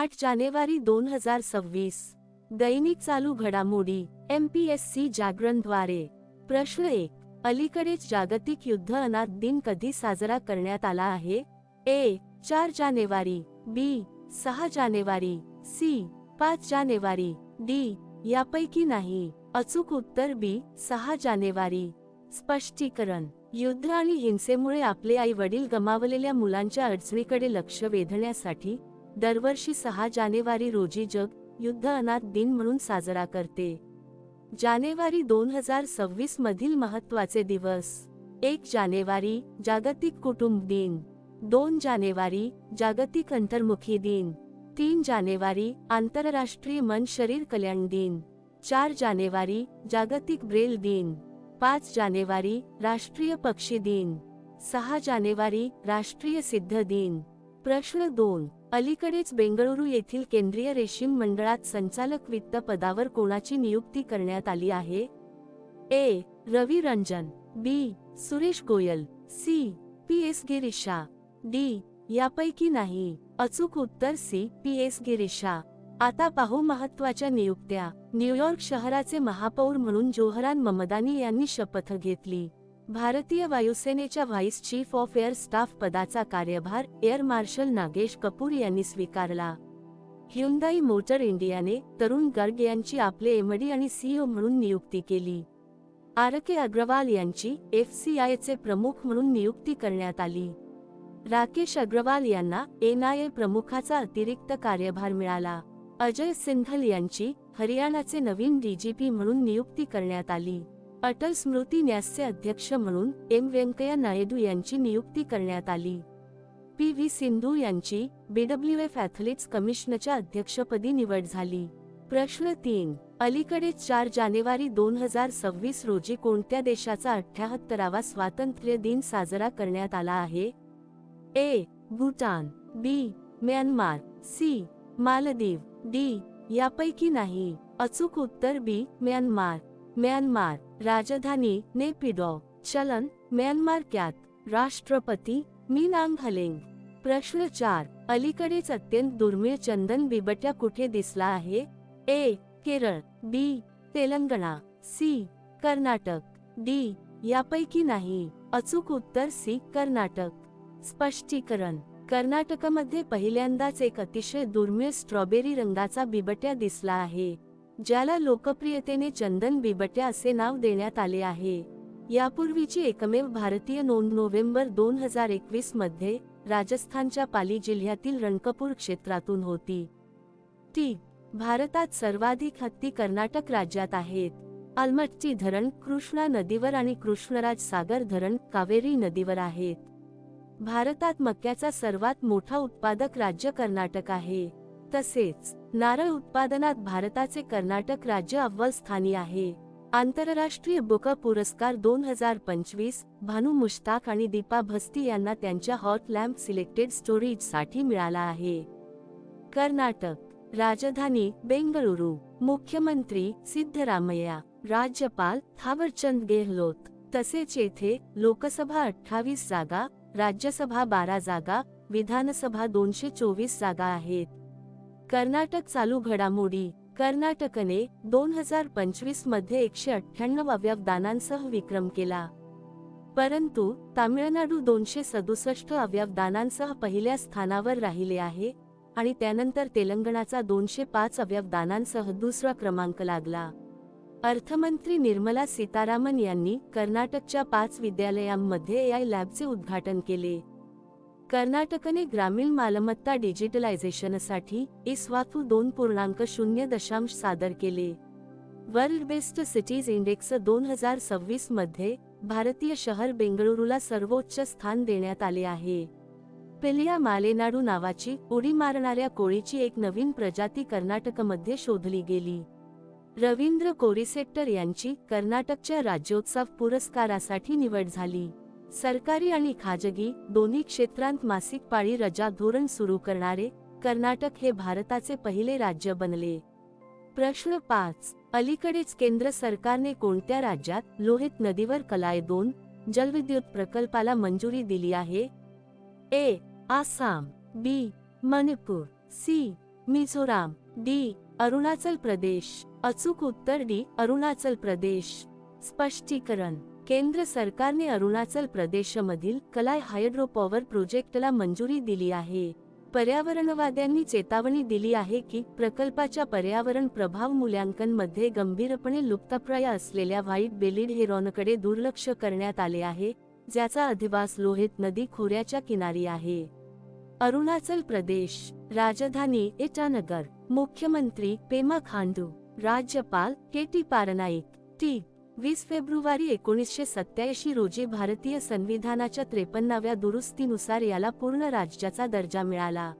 आठ जानेवारी दोन हजार सव्वीस. दैनिक चालू घडामोडी एम पी एस सी जागरणद्वारे. प्रश्न एक अलीकडेच जागतिक युद्ध अनाथ दिन कधी साजरा करण्यात आला आहे? ए चार जानेवारी बी सहा जानेवारी सी पाच जानेवारी डी यापैकी नाही. अचूक उत्तर बी सहा जानेवारी. स्पष्टीकरण युद्ध आणि हिंसेमुळे आपले आई वडील गमावलेल्या मुलांच्या अडचणीकडे लक्ष वेधण्यासाठी दरवर्षी सहा जानेवारी रोजी जग युद्ध अनाथ दिन म्हणून साजरा करते. जानेवारी दोन हजार सव्वीस मधील महत्त्वाचे दिवस. एक जानेवारी जागतिक कुटुंब दिन. दोन जानेवारी जागतिक अंतर्मुखी दिन. तीन जानेवारी आंतरराष्ट्रीय मन शरीर कल्याण दिन. चार जानेवारी जागतिक ब्रेल दिन. पाच जानेवारी राष्ट्रीय पक्षी दिन. सहा जानेवारी राष्ट्रीय सिद्ध दिन. प्रश्न दोन. अलीकडेच बेंगळुरू येथील केंद्रीय रेशीम मंडळात संचालक वित्त पदावर कोणाची नियुक्ती करण्यात आली आहे? A. Ravi Ranjan. B. Suresh Goyal. C. P. S. Girisha. D. यापैकी नाही. अचूक उत्तर सी. पी. एस. गिरीशा. आता पाहू महत्त्वाच्या नियुक्त्या. न्यूयॉर्क शहराचे महापौर म्हणून जोहरान ममदानी यांनी शपथ घेतली. भारतीय वायुसेनेच्या vice chief of air staff पदाचा कार्यभार एअर मार्शल नागेश कपूर यांनी स्वीकारला. ह्युंदाई मोटर इंडियाने तरुण गर्ग यांची आपले एमडी आणि सीईओ म्हणून नियुक्ती केली. आर के अग्रवाल यांची एफ सी प्रमुख म्हणून नियुक्ती करण्यात आली. राकेश अग्रवाल यांना एनआयए प्रमुखाचा अतिरिक्त कार्यभार मिळाला. अजय सिंघल यांची हरियाणाचे नवीन डीजीपी म्हणून नियुक्ती करण्यात आली. अटल स्मृती न्यासचे अध्यक्ष म्हणून एम व्यंकय्या नायडू यांची नियुक्ती करण्यात आली. पी व्ही सिंधू यांची बीडब्ल्यू एफ ॲथलीट्स कमिशनच्या अध्यक्षपदी निवड झाली. प्रश्न तीन अलीकडे चार जानेवारी दोन हजार सव्वीस रोजी कोणत्या देशाचा अठ्याहत्तरावा स्वातंत्र्य दिन साजरा करण्यात आला आहे? A Bhutan B Myanmar C Maldives D यापैकी नाही. अचूक उत्तर बी म्यानमार. म्यानमार राजधानी नेपिडॉ चलन म्यानमार क्यात राष्ट्रपती मीनांग हलेंग. प्रश्न चार अलीकडेच अत्यंत दुर्मिळ चंदन बिबट्या कुठे दिसला आहे? A Kerala B Telangana C Karnataka D यापैकी नाही. अचूक उत्तर सी कर्नाटक. स्पष्टीकरण कर्नाटकमध्ये पहिल्यांदाच एक अतिशय दुर्मिळ स्ट्रॉबेरी रंगाचा बिबट्या दिसला आहे. ज्याला लोकप्रियतेने चंदन बिबट्या असे नाव देण्यात आले आहे. यापूर्वीची एकमेव भारतीय नोंद नोव्हेंबर दोन हजार एकवीसमध्ये राजस्थानच्या पाली जिल्ह्यातील रणकपूर क्षेत्रातून होती. ती भारतात सर्वाधिक हत्ती कर्नाटक राज्यात आहेत. अलमट्टी धरण कृष्णा नदीवर आणि कृष्णराज सागर धरण कावेरी नदीवर आहेत. भारतात मक्याचा सर्वात मोठा उत्पादक राज्य कर्नाटक आहे. तसेच नारळ उत्पादनात भारताचे कर्नाटक राज्य अव्वल स्थानी आहे. आंतरराष्ट्रीय बुक पुरस्कार दोन हजार पंचवीस भानू मुश्ताक आणि दीपा भस्ती यांना त्यांच्या हॉट लॅम्प सिलेक्टेड स्टोरेजसाठी मिळाला आहे. कर्नाटक राजधानी बेंगळुरू मुख्यमंत्री सिद्धरामय्या राज्यपाल थावरचंद गेहलोत तसेच येथे लोकसभा अठ्ठावीस जागा राज्यसभा बारा जागा विधानसभा दोनशे चोवीस जागा आहेत. कर्नाटक चालू घडामोडी. कर्नाटकने दोन हजार पंचवीसमध्ये एकशे अठ्ठ्याण्णव अवयवदानांसह विक्रम केला. परंतु तामिळनाडू दोनशे सदुसष्ट अवयवदानांसह पहिल्या स्थानावर राहिले आहे आणि त्यानंतर तेलंगणाचा दोनशे पाच अवयवदानांसह दुसरा क्रमांक लागला. अर्थमंत्री निर्मला सीतारामन यांनी कर्नाटकच्या पाच विद्यालयांमध्ये एआय लॅबचे उद्घाटन केले. कर्नाटकने ग्रामीण मालमत्ता डिजिटलायझेशनसाठी इस्वातू दोन पूर्णांक शून्य दशांश सादर केले. वर्ल्ड बेस्ट सिटीज इंडेक्स दोन हजार सव्वीसमध्ये भारतीय शहर बेंगळुरूला सर्वोच्च स्थान देण्यात आले आहे. पिलिया मालेनाडू नावाची उडी मारणाऱ्या कोळीची एक नवीन प्रजाती कर्नाटकमध्ये शोधली गेली. रवींद्र कोरिसेट्टर यांची कर्नाटकच्या राज्योत्सव पुरस्कारासाठी निवड झाली. सरकारी आणि खाजगी दोन्ही क्षेत्रांत मासिक पाळी रजा धोरण सुरू करणारे कर्नाटक हे भारताचे पहिले राज्य बनले. प्रश्न पाच. अलीकडेच केंद्र सरकारने कोणत्या राज्यात लोहित नदीवर कलाय दोन जलविद्युत प्रकल्पाला मंजुरी दिली आहे? A. Assam. B. Manipur. C. Mizoram. D. Arunachal Pradesh. अचूक उत्तर डी. अरुणाचल प्रदेश. स्पष्टीकरण. केंद्र सरकारने अरुणाचल प्रदेशमधील कलाय हायड्रो पॉवर प्रोजेक्टला मंजुरी दिली आहे. पर्यावरणवाद्यांनी चेतावणी दिली आहे की प्रकल्पाच्या पर्यावरण प्रभाव मूल्यांकनमध्ये गंभीरपणे लुप्तप्राय असलेल्या व्हाईट बेलिड हेरॉनकडे दुर्लक्ष करण्यात आले आहे ज्याचा अधिवास लोहित नदी खोऱ्याच्या किनारी आहे. अरुणाचल प्रदेश राजधानी इटानगर मुख्यमंत्री पेमा खांडू राज्यपाल के टी पारनाईक टी. वीस फेब्रुवारी एकोणीसशे सत्याऐंशी रोजी भारतीय संविधानाच्या त्रेपन्नाव्या दुरुस्तीनुसार याला पूर्ण राज्याचा दर्जा मिळाला.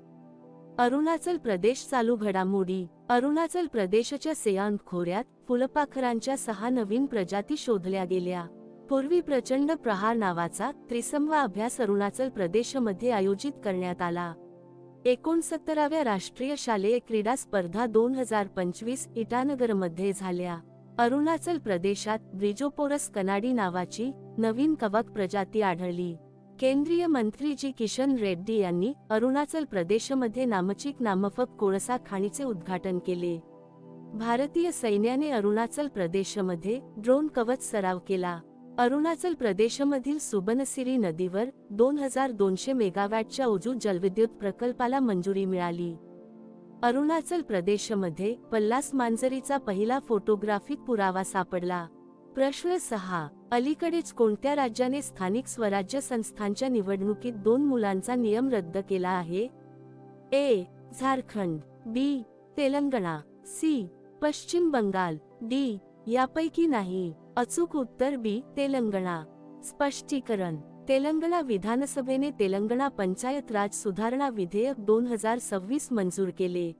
अरुणाचल प्रदेश चालू घडामोडी. अरुणाचल प्रदेशच्या सेयांग खोऱ्यात फुलपाखरांच्या सहा नवीन प्रजाती शोधल्या गेल्या. पूर्वी प्रचंड प्रहार नावाचा त्रिसमवा अभ्यास अरुणाचल प्रदेशमध्ये आयोजित करण्यात आला. एकोणसत्तराव्या राष्ट्रीय शालेय क्रीडा स्पर्धा दोन हजार पंचवीस इटानगरमध्ये झाल्या. अरुणाचल प्रदेशात ब्रिजोपोरस कनाडी नावाची नवीन कवक प्रजाती आढळली. केंद्रीय मंत्री जी किशन रेड्डी यांनी अरुणाचल प्रदेशमध्ये नामचिक नामफक कोळसा खाणीचे उद्घाटन केले. भारतीय सैन्याने अरुणाचल प्रदेशमध्ये ड्रोन कवच सराव केला. अरुणाचल प्रदेशमधील सुबनसिरी नदीवर दोन हजार दोनशे मेगावॅटच्या उजू जलविद्युत प्रकल्पाला मंजुरी मिळाली. अरुणाचल प्रदेशमध्ये पल्लास मांजरीचा पहिला फोटोग्राफिक पुरावा सापडला. प्रश्न सहा अलीकडेच कोणत्या राज्याने स्थानिक स्वराज्य संस्थांच्या निवडणुकीत दोन मुलांचा नियम रद्द केला आहे? A Jharkhand B Telangana C Paschim Bangal D यापैकी नाही अचूक उत्तर बी तेलंगणा. स्पष्टीकरण तेलंगणा विधानसभेने तेलंगणा पंचायत राज सुधारणा विधेयक दोन हजार सव्वीस मंजूर केले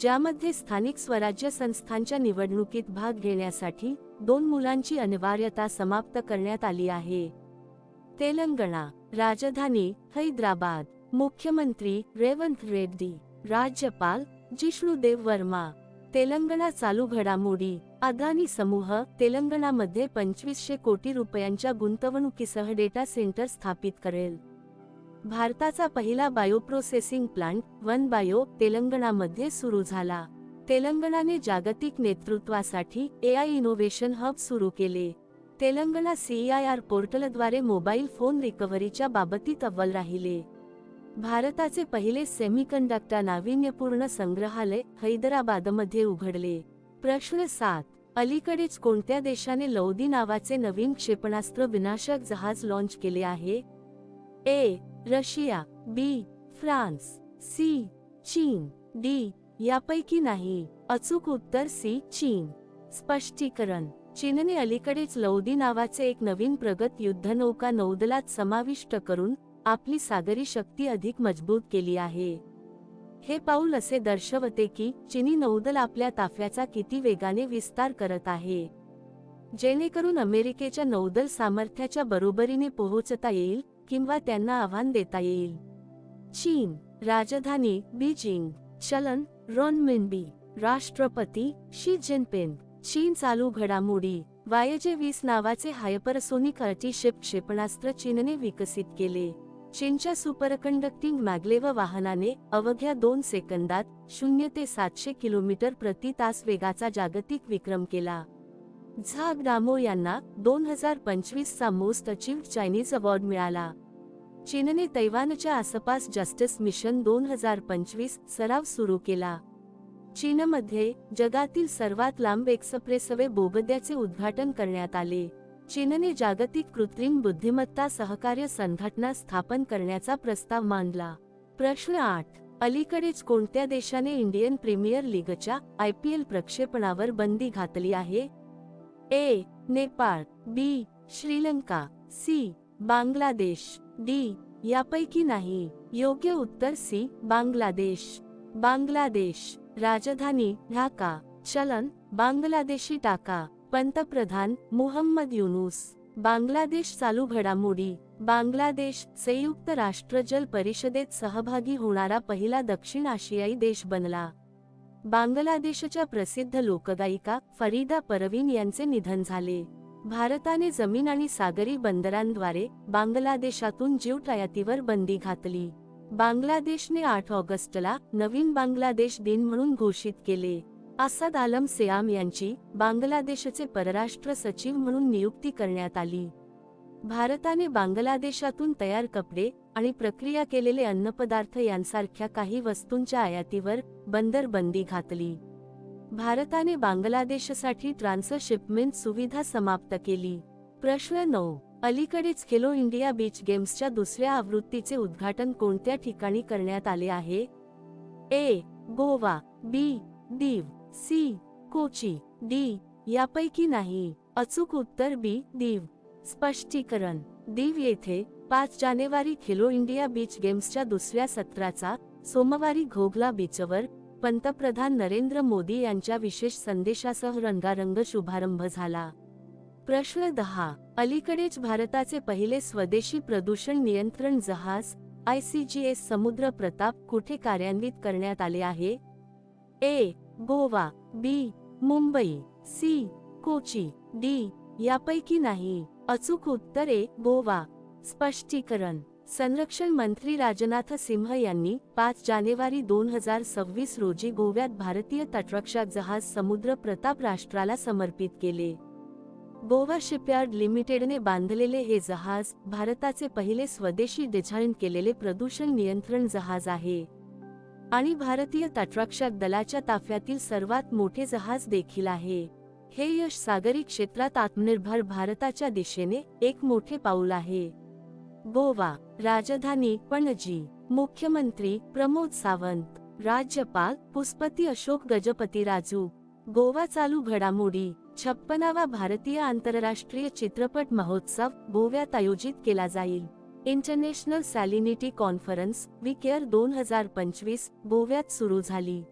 ज्यामध्ये स्थानिक स्वराज्य संस्थांच्या निवडणुकीत भाग घेण्यासाठी दोन मुलांची अनिवार्यता समाप्त करण्यात आली आहे. तेलंगणा राजधानी हैदराबाद मुख्यमंत्री रेवंत रेड्डी राज्यपाल जिष्णुदेव वर्मा तेलंगणा चालू घडामोडी. अदानी समूह तेलंगणामध्ये पंचवीसशे कोटी रुपयांच्या गुंतवणुकीसह डेटा सेंटर स्थापित करेल. भारताचा पहिला बायोप्रोसेसिंग प्लांट वन बायो तेलंगणामध्ये सुरू झाला. तेलंगणाने जागतिक नेतृत्वासाठी एआय इनोव्हेशन हब सुरू केले. तेलंगणा सीआयआर पोर्टलद्वारे मोबाईल फोन रिकव्हरीच्या बाबतीत अव्वल राहिले. भारताचे पहिले सेमीकंडक्टर नाविन्यपूर्ण संग्रहालय हैदराबादमध्ये उघडले. प्रश्न सात. अलीकडेच कोणत्या देशाने लौदी नावाचे नवीन क्षेपणास्त्र विनाशक जहाज लॉन्च केले आहे? A. Russia. B. France. C. चीन. डी. यापैकी नाही. अचूक उत्तर सी. चीन. स्पष्टीकरण. चीनने अलीकडेच लौदी नावाचे एक नवीन प्रगत युद्धनौका नौदलात समाविष्ट करून आपली सागरी शक्ती अधिक मजबूत केली आहे. हे पाऊल असे दर्शवते की चिनी नौदल आपल्या ताफ्याचा किती वेगाने विस्तार करत आहे. जेणेकरून अमेरिकेच्या नौदल सामर्थ्याच्या बरोबरीने पोहोचता येईल किंवा त्यांना आव्हान देता येईल. चीन राजधानी बीजिंग चलन रोनमिनबी राष्ट्रपती शी जिनपिंग चीन चालू घडामोडी वायजे वीस नावाचे हायपरसोनिक अल्टीशिप क्षेपणास्त्र चीनने विकसित केले. चीनच्या सुपरकंडक्टिंग मॅग्लेव वाहनाने अवघ्या दोन सेकंदात शून्य ते सातशे किलोमीटर प्रति तास वेगाचा जागतिक विक्रम केला. झाग डामो यांना दोन हजार पंचवीस चा मोस्ट अचीव्ड चायनीज अवॉर्ड मिळाला. चीनने तैवानच्या आसपास जस्टिस मिशन दोन हजार पंचवीस सराव सुरू केला. चीनमध्ये जगातील सर्वात लांब एक्सप्रेसवे बोगद्याचे उद्घाटन करण्यात आले. चीनने जागतिक कृत्रिम बुद्धिमत्ता सहकार्य संघटना स्थापन करण्याचा प्रस्ताव मांडला. प्रश्न आठ. अलीकडेच कोणत्या देशाने इंडियन प्रीमियर लीगच्या आय पी एल प्रक्षेपणावर बंदी घातली आहे? A. Nepal. B. Sri Lanka. C. Bangladesh. D. यापैकी नाही. योग्य उत्तर सी. बांगलादेश. बांगलादेश. राजधानी ढाका. चलन. बांगलादेशी टाका. पंतप्रधान मुहम्मद युनुस बांगलादेश चालू घडामोडी बांगलादेश संयुक्त राष्ट्र जल परिषदेत सहभागी होणारा पहिला दक्षिण आशियाई देश बनला. बांगलादेशच्या प्रसिद्ध लोकगायिका फरीदा परवीन यांचे निधन झाले. भारताने जमीन आणि सागरी बंदरांद्वारे बांगलादेशातून जीव बंदी घातली. बांगलादेशने आठ ऑगस्टला नवीन बांगलादेश दिन म्हणून घोषित केले. असद आलम सेआम यांची बांगलादेशचे परराष्ट्र सचिव म्हणून नियुक्ती करण्यात आली. भारताने बांगलादेशातून तयार कपडे आणि प्रक्रिया केलेले अन्नपदार्थ यांसारख्या काही वस्तूंच्या आयातीवर बंदर बंदी घातली. भारताने बांगलादेशसाठी ट्रान्सशिपमेंट सुविधा समाप्त केली. प्रश्न नऊ. अलीकडेच खेलो इंडिया बीच गेम्सच्या दुसऱ्या आवृत्तीचे उद्घाटन कोणत्या ठिकाणी करण्यात आले आहे? A. Goa. B. Diu. C Kochi D यापैकी नाही. अचूक उत्तर बी दीव. स्पष्टीकरण. दीव येथे पाच जानेवारी खेलो इंडिया बीच गेम्सच्या दुसऱ्या सत्राचा सोमवारी घोगला बीचवर पंतप्रधान नरेंद्र मोदी यांच्या विशेष संदेशासह रंगारंग शुभारंभ झाला. प्रश्न दहा. अलीकडेच भारताचे पहिले स्वदेशी प्रदूषण नियंत्रण जहाज आय सी जी एस समुद्र प्रताप कुठे कार्यान्वित करण्यात आले आहे? A. Goa B Mumbai C Kochi D यापैकी नाही. अचूक उत्तरे गोवा. स्पष्टीकरण. संरक्षण मंत्री राजनाथ सिंह यांनी पाच जानेवारी दोन हजार सव्वीस रोजी गोव्यात भारतीय तटरक्षक जहाज समुद्र प्रताप राष्ट्राला समर्पित केले. गोवा शिपयार्ड लिमिटेडने बांधलेले हे जहाज भारताचे पहिले स्वदेशी डिझाईन केलेले प्रदूषण नियंत्रण जहाज आहे. आणि भारतीय तटरक्षक दलाच्या ताफ्यातील सर्वात मोठे जहाज देखील आहे. हे यश सागरी क्षेत्रात आत्मनिर्भर भारताच्या दिशेने एक मोठे पाऊल आहे. गोवा राजधानी पणजी मुख्यमंत्री प्रमोद सावंत राज्यपाल पुष्पती अशोक गजपती राजू गोवा चालू घडामोडी छप्पनावा भारतीय आंतरराष्ट्रीय चित्रपट महोत्सव गोव्यात आयोजित केला जाईल. इंटरनॅशनल सॅलिनिटी कॉन्फरन्स विकेअर दोन हजार पंचवीस गोव्यात सुरू झाली.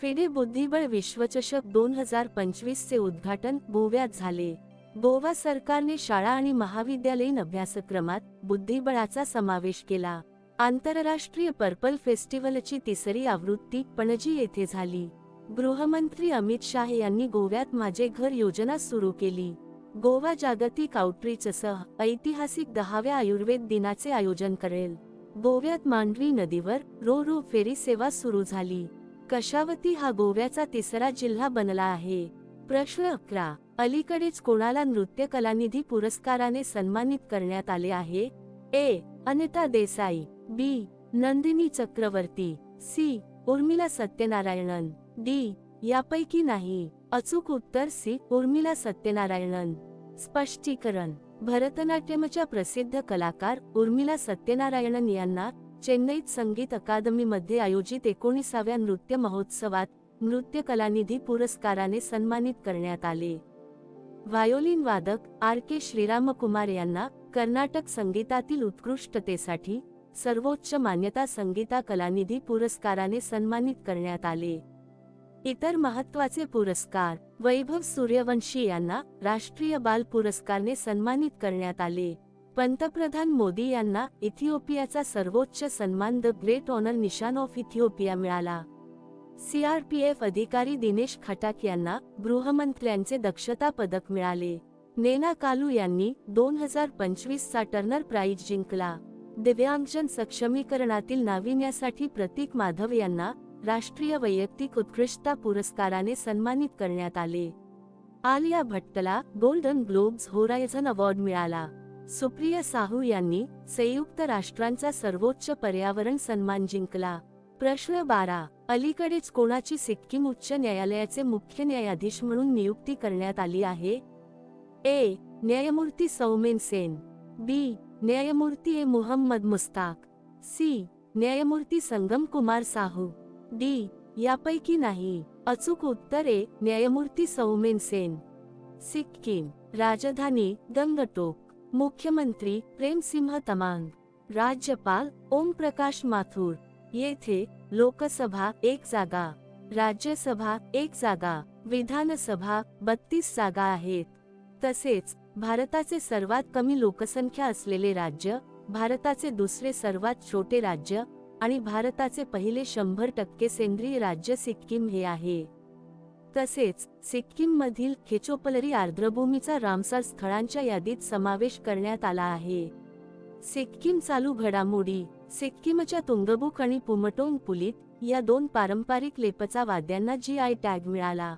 फिडे बुद्धिबळ विश्वचषक दोन हजार पंचवीसचे उद्घाटन गोव्यात झाले. गोवा सरकारने शाळा आणि महाविद्यालयीन अभ्यासक्रमात बुद्धिबळाचा समावेश केला. आंतरराष्ट्रीय पर्पल फेस्टिवलची तिसरी आवृत्ती पणजी येथे झाली. गृहमंत्री अमित शाह यांनी गोव्यात माझे घर योजना सुरू केली. गोवा जागतिक आउटरीचसह ऐतिहासिक दहाव्या आयुर्वेद दिनाचे आयोजन करेल. गोव्यात मांडवी नदीवर रो रो फेरी सेवा सुरू झाली. कशावती हा गोव्याचा तिसरा जिल्हा बनला आहे? प्रश्न अकरा. अलीकडेच कोणाला नृत्य कलानिधी पुरस्काराने सन्मानित करण्यात आले आहे? A. Anita Desai. B. Nandini Chakravarti. C. Urmila Satyanarayanan. D. यापैकी नाही. अचूक उत्तर सी. उर्मिला सत्यनारायणन. स्पष्टीकरण. भरतनाट्यमच्या प्रसिद्ध कलाकार उर्मिला सत्यनारायणन यांना चेन्नईत संगीत अकादमीमध्ये आयोजित एकोणीसाव्या नृत्य महोत्सवात नृत्य कलानिधी पुरस्काराने सन्मानित करण्यात आले. व्हायोलिन वादक आर. के. श्रीरामकुमार यांना कर्नाटक संगीतातील उत्कृष्टतेसाठी सर्वोच्च मान्यता संगीता कलानिधी पुरस्काराने सन्मानित करण्यात आले. इतर महत्त्वाचे पुरस्कार. वैभव सूर्यवंशी यांना राष्ट्रीय बाल पुरस्कारने सन्मानित करण्यात आले. पंतप्रधान मोदी यांना इथिओपियाचा सर्वोच्च सन्मान the great honour Nishan of Ethiopia मिळाला. सीआरपीएफ अधिकारी दिनेश खटाक यांना गृहमंत्र्यांचे दक्षता पदक मिळाले. नेना कालू यांनी दोन हजार पंचवीस चा टर्नर प्राइज जिंकला. दिव्यांगजन सक्षमीकरणातील नाविन्यासाठी प्रतीक माधव यांना राष्ट्रीय वैयक्तिक उत्कृष्टता पुरस्काराने सन्मानित करण्यात आले. आलिया भट्टला गोल्डन ग्लोब्स होरायझन अवॉर्ड मिळाला. सुप्रिया साहू यांनी संयुक्त राष्ट्रांचा सर्वोच्च पर्यावरण सन्मान जिंकला. प्रश्न बारा. अलीकडेच कोणाची सिक्कीम उच्च न्यायालयाचे मुख्य न्यायाधीश म्हणून नियुक्ती करण्यात आली आहे? ए. न्यायमूर्ती सौमेन सेन. बी. न्यायमूर्ती ए. मुहम्मद मुस्ताक. सी. न्यायमूर्ती संगम कुमार साहू. डी यापैकी नाही. अचूक उत्तरे न्यायमूर्ती सौमेन सेन. सिक्कीम राजधानी गंगटोक. मुख्यमंत्री प्रेमसिंह तमांग. राज्यपाल ओम प्रकाश माथुर. येथे लोकसभा एक जागा. राज्यसभा एक जागा. विधानसभा बत्तीस जागा आहेत. तसेच भारताचे सर्वात कमी लोकसंख्या असलेले राज्य भारताचे दुसरे सर्वात छोटे राज्य आणि भारताचे पहिले शंभर टक्के सेंद्रिय राज्य सिक्कीम हे आहे. तसेच सिक्कीममधील खेचोपलरी आर्द्रभूमीचा रामसर स्थळांच्या यादीत समावेश करण्यात आला आहे. सिक्कीम चालू घडामोडी सिक्कीमच्या तुंगबुक आणि पुमटोंग पुलीत या दोन पारंपरिक लेपचा वाद्यांना जी आय टॅग मिळाला.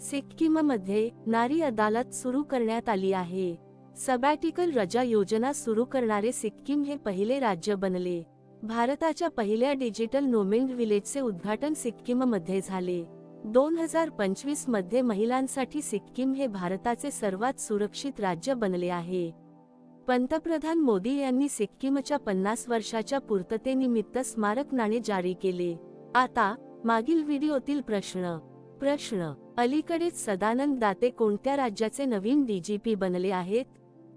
सिक्कीममध्ये नारी अदालत सुरू करण्यात आली आहे. सबॅटिकल रजा योजना सुरू करणारे सिक्कीम हे पहिले राज्य बनले. भारताच्या पहिल्या डिजिटल नोमेंड विलेजचे उद्घाटन सिक्कीममध्ये झाले. दोन हजार पंचवीसमध्ये महिलांसाठी सिक्कीम हे भारताचे सर्वात सुरक्षित राज्य बनले आहे. पंतप्रधान मोदी यांनी सिक्कीमच्या पन्नास वर्षाच्या पूर्ततेनिमित्त स्मारक नाणे जारी केले. आता मागील व्हिडिओतील प्रश्न. प्रश्न अलीकडेच सदानंद दाते कोणत्या राज्याचे नवीन डीजीपी बनले आहेत?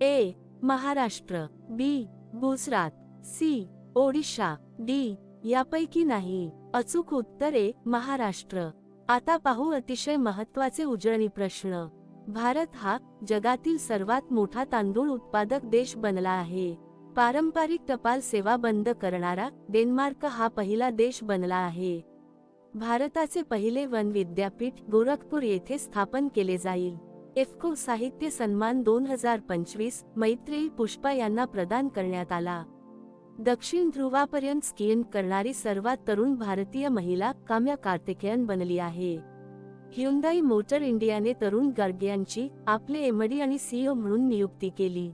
A Maharashtra. B Gujarat. C Odisha D यापैकी नाही. अचूक उत्तरे महाराष्ट्र. आता पाहू अतिशय महत्त्वाचे उजळणी प्रश्न. भारत हा जगातील सर्वात मोठा तांदूळ उत्पादक देश बनला आहे. पारंपरिक टपाल सेवा बंद करणारा डेन्मार्क हा पहिला देश बनला आहे. भारताचे पहिले वन विद्यापीठ गोरखपूर येथे स्थापन केले जाईल. एफको साहित्य सन्मान दोन हजार पंचवीस मैत्रेयी पुष्पा यांना प्रदान करण्यात आला. दक्षिण ध्रुवापर्यंत स्कीइंग करणारी सर्वात तरुण भारतीय महिला काम्या कार्तिकेयन बनली आहे. ह्युंदाई मोटर इंडियाने तरुण गर्ग यांची आपले एमडी आणि सीईओ म्हणून नियुक्ती केली.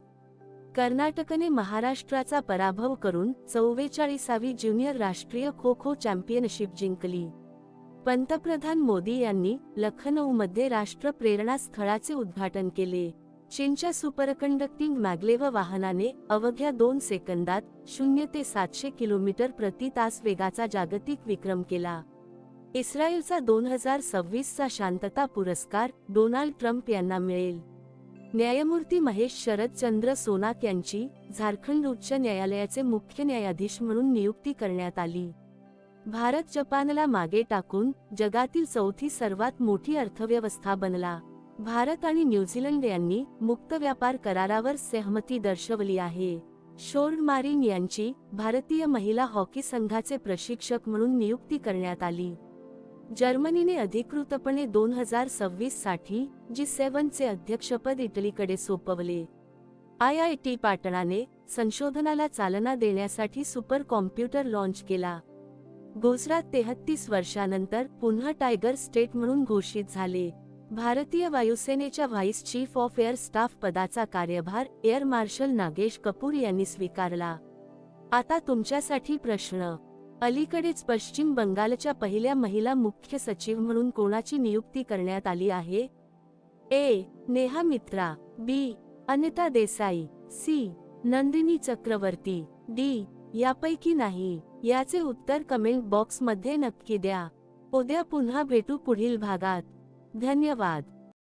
कर्नाटकने महाराष्ट्राचा पराभव करून चौवेचाळीसावी ज्युनियर राष्ट्रीय खो खो चॅम्पियनशिप जिंकली. पंतप्रधान मोदी यांनी लखनौमध्ये राष्ट्र प्रेरणा स्थळाचे उद्घाटन केले. चीनच्या सुपरकंडक्टिंग मॅग्लेव वाहनाने अवघ्या दोन सेकंदात शून्य ते सातशे किलोमीटर प्रति तास वेगाचा जागतिक विक्रम केला. इस्रायलचा दोन हजार सव्वीसचा शांतता पुरस्कार डोनाल्ड ट्रम्प यांना मिळेल. न्यायमूर्ती महेश शरदचंद्र सोनाक यांची झारखंड उच्च न्यायालयाचे मुख्य न्यायाधीश म्हणून नियुक्ती करण्यात आली. भारत जपानला मागे टाकून जगातील चौथी सर्वात मोठी अर्थव्यवस्था बनला. भारत आणि न्यूझीलंड यांनी मुक्त व्यापार करारावर सहमती दर्शवली आहे. शोर्ड मारिन यांची भारतीय महिला हॉकी संघाचे प्रशिक्षक म्हणून नियुक्ती करण्यात आली. जर्मनीने अधिकृतपणे दोन हजार सव्वीससाठी जी सेव्हनचे अध्यक्षपद इटलीकडे सोपवले. आय आय टी पाटणाने संशोधनाला चालना देण्यासाठी सुपर कॉम्प्युटर लॉन्च केला. गुजरात तेहत्तीस वर्षानंतर पुन्हा टायगर स्टेट म्हणून घोषित झाले. भारतीय वायुसेनेच्या vice chief of air staff पदाचा कार्यभार एअर मार्शल नागेश कपूर यांनी स्वीकारला. आता तुमच्यासाठी प्रश्न. अलीकडेच पश्चिम बंगालच्या पहिल्या महिला मुख्य सचिव म्हणून कोणाची नियुक्ती करण्यात आली आहे? A. Neha Mitra. B. Anita Desai. C. Nandini Chakravarti. D. यापैकी नाही. याचे उत्तर कमेंट बॉक्समध्ये नक्की द्या. उद्या पुन्हा भेटू पुढील भागात. धन्यवाद.